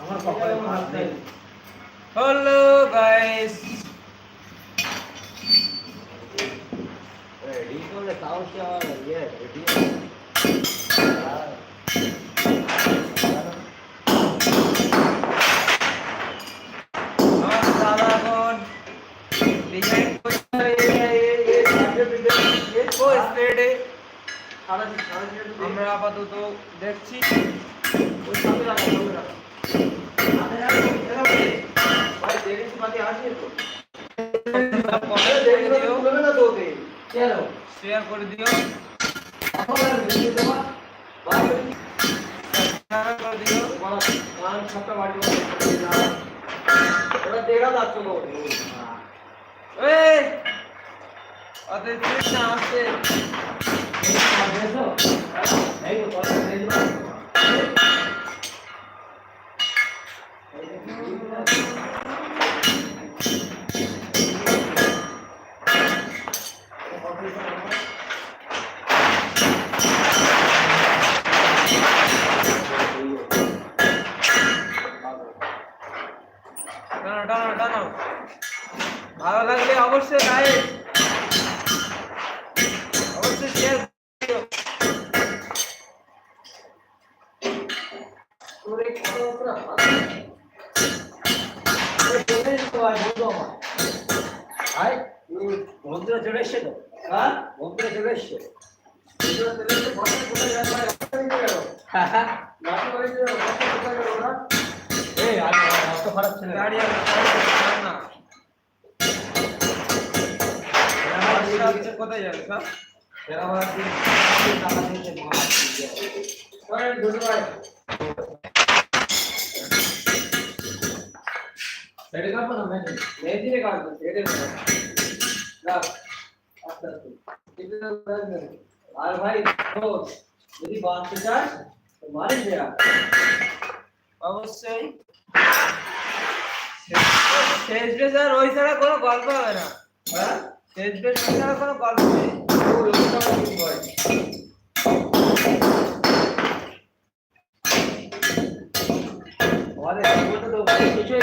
আমার কপালে হাত নেই হ্যালো গাইস রেডি করলে তাও সে আর ইয়ে রেডি আমার আপাতত দেখছি শেয়ার করে দিও। এই অত স্পিড না আসছে টানো অবশ্যই লাইক অবশ্যই শেয়ার বন্ধুরা চলে এসছে তো। হ্যাঁ? বন্ধুরা চলে এসছে হ্যাঁ হ্যাঁ এই আর অত খারাপ ছিল। গাড়ি আর না। না আচ্ছা আচ্ছা আর ভাই তো যদি বাঁচতে চাস তো মারিস দেয়া অবশ্যই শেষ বেশ আর ওই ছাড়া কোনো গল্প হবে না হ্যাঁ শেষ বেশ কোনো গল্প নেই। ও লোকটা কি ভাই আমাদের বলতে তো কিছু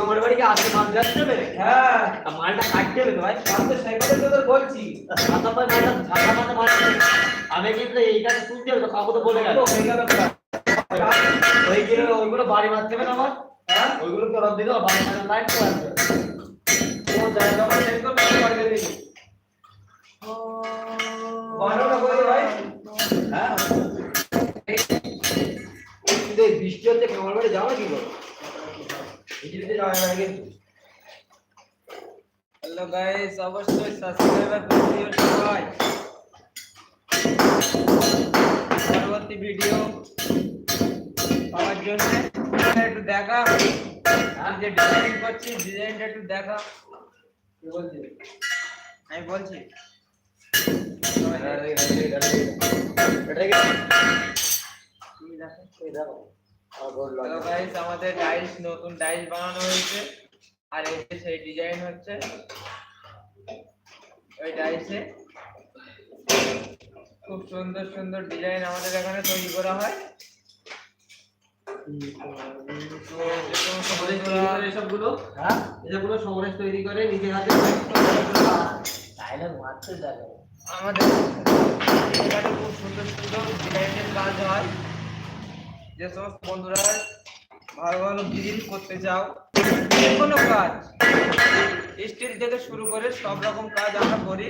আমার বাড়িকে আসতে মাল যাচ্ছে হ্যাঁ। মালটা কাটতে হবে ভাই আমি তো সেই কথা তো বলছি। ছাতা পায় মালটা ছাতা মাথা আমি কিন্তু এইখানে শুনতে হবে তো কাকু তো বলে গেল। ওইগুলো ওইগুলো বাড়ি মারতে হবে না আমার? হ্যাঁ? ওইগুলো তো রব দিতে হবে বাড়ি মারার লাইন তো আছে ও জায়গা আমার শেষ করতে হবে বাড়ি গেলে বারোটা করে বৃষ্টি হচ্ছে আমার বাড়ি যাওয়া কি করো? হ্যালো গাইস অবশ্যই সাবস্ক্রাইবার করে দিও সবাই। পরবর্তী ভিডিও পাওয়ার জন্য। একটু দেখা। আমি যে ডিজাইন করছি, ডিজাইনটা একটু দেখা। কি বলছি আমি বলছি। আমাদের টাইলস নতুন টাইলস বানানো হয়েছে। আর যে সেই ডিজাইন হচ্ছে, ওই টাইলসে খুব সুন্দর সুন্দর ডিজাইন আমাদের এখানে তৈরি করা হয় তো যে সমস্ত বন্ধুরা এসবগুলো হ্যাঁ এসবগুলো তৈরি করে নিজের আমাদের এখানে খুব সুন্দর সুন্দর ডিজাইনের কাজ হয় যে সমস্ত বন্ধুরা ভালো ভালো ডিজাইন করতে চাও যে কোনো কাজ স্টিল থেকে শুরু করে সব রকম কাজ আমরা করি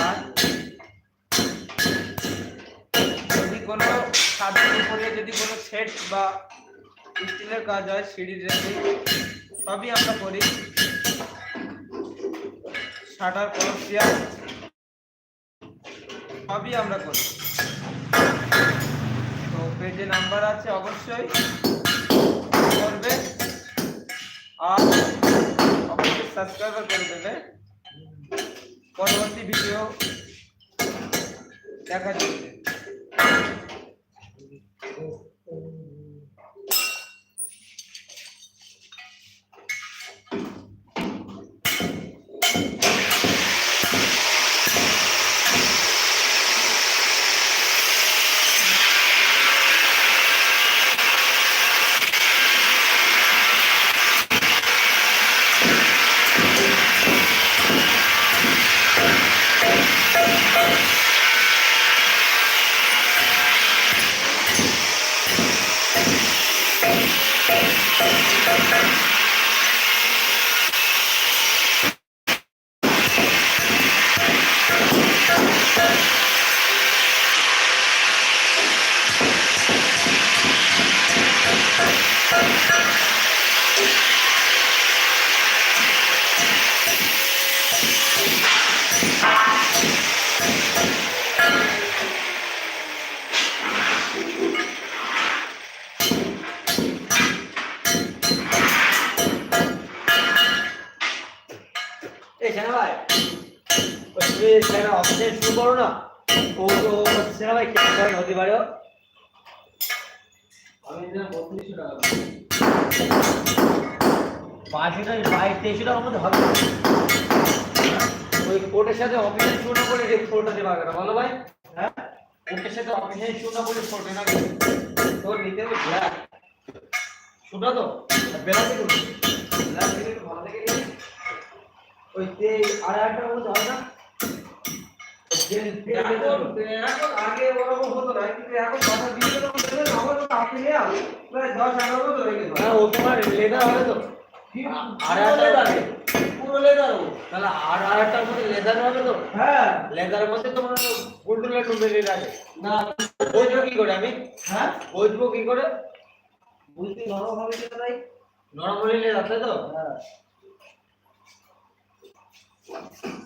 আর যদি কোনো ছাদের উপরে যদি কোনো সেট বা স্টিলের কাজ হয়, সিঁড়ির রেখে সবই আমরা করি। শাটার কমার্শিয়াল সবই আমরা করি। তো পেজে নাম্বার আছে অবশ্যই। করবে। আর অবশ্যই সাবস্ক্রাইবার করে দেবে। পরবর্তী ভিডিও দেখা যাবে ভাই কেমন ধরনের হতে পারে। আমি বত্রিশশো টাকা বাইশশো টাকা বাইশ তেইশশো টাকার মধ্যে হবে। ওই কোর্টের সাথে অফিসে না করে ফোরটা দেওয়া গেল বলো ভাই। হ্যাঁ? কোর্টের সাথে অফিসে না করে ফোরটা না তোর নিতে হবে ব্ল্যাক শুনটা তো? বেলাতে করবি থেকে ভালো থেকে। ওই যে আড়াই টাকার মধ্যে হয় না? যে- যে- এখন এখন আগে ওরকম হতো না কিন্তু এখন কথা দিয়ে দিলে আমার তো আপনি নেওয়া প্রায় দশ এগারো মতো হয়ে গেল হ্যাঁ ও তোমার লেদার হবে তো। পুরো লেদার? ও। তাহলে আর আর একটার মধ্যে লেদার হবে তো? হ্যাঁ। লেদারের মধ্যে তোমার না। কি করে আমি? হ্যাঁ? বুঝব কি করে? বুঝতে নরম হবে কি নাই নরম হলে লেদার তাই তো? হ্যাঁ।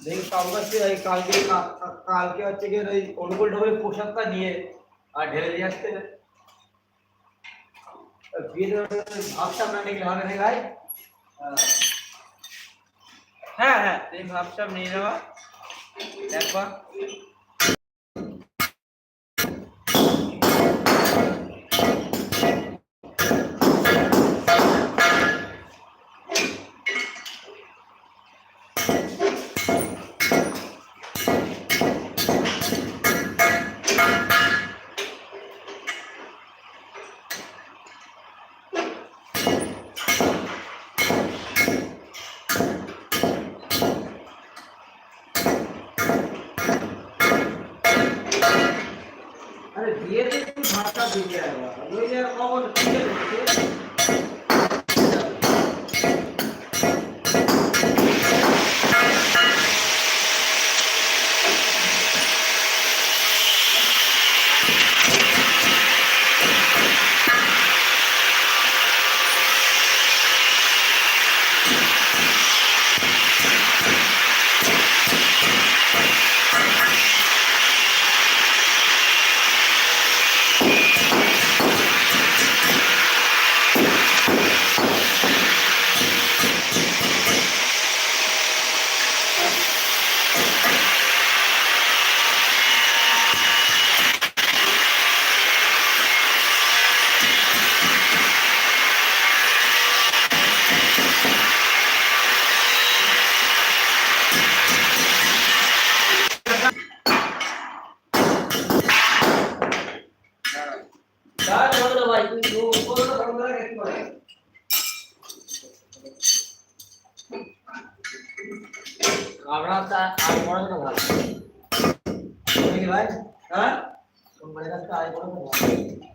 দেখি কালকে এই কালকে কা- কা- কালকে হচ্ছে কি ওই অনুকূল ঢোকের পোশাকটা নিয়ে আর ঢেলে দিয়ে আসতে হবে। আর বিয়েতে ভাবসাব না নিলে হবে না ভাই হ্যাঁ হ্যাঁ এই ভাবসাব নিয়ে নেওয়া একবার আরে বিয়েতে একটু ভাবসাব দিতে হবে ওই যে কখন তা আর বড় না। ভালো ভাই? হ্যাঁ? আর ভালো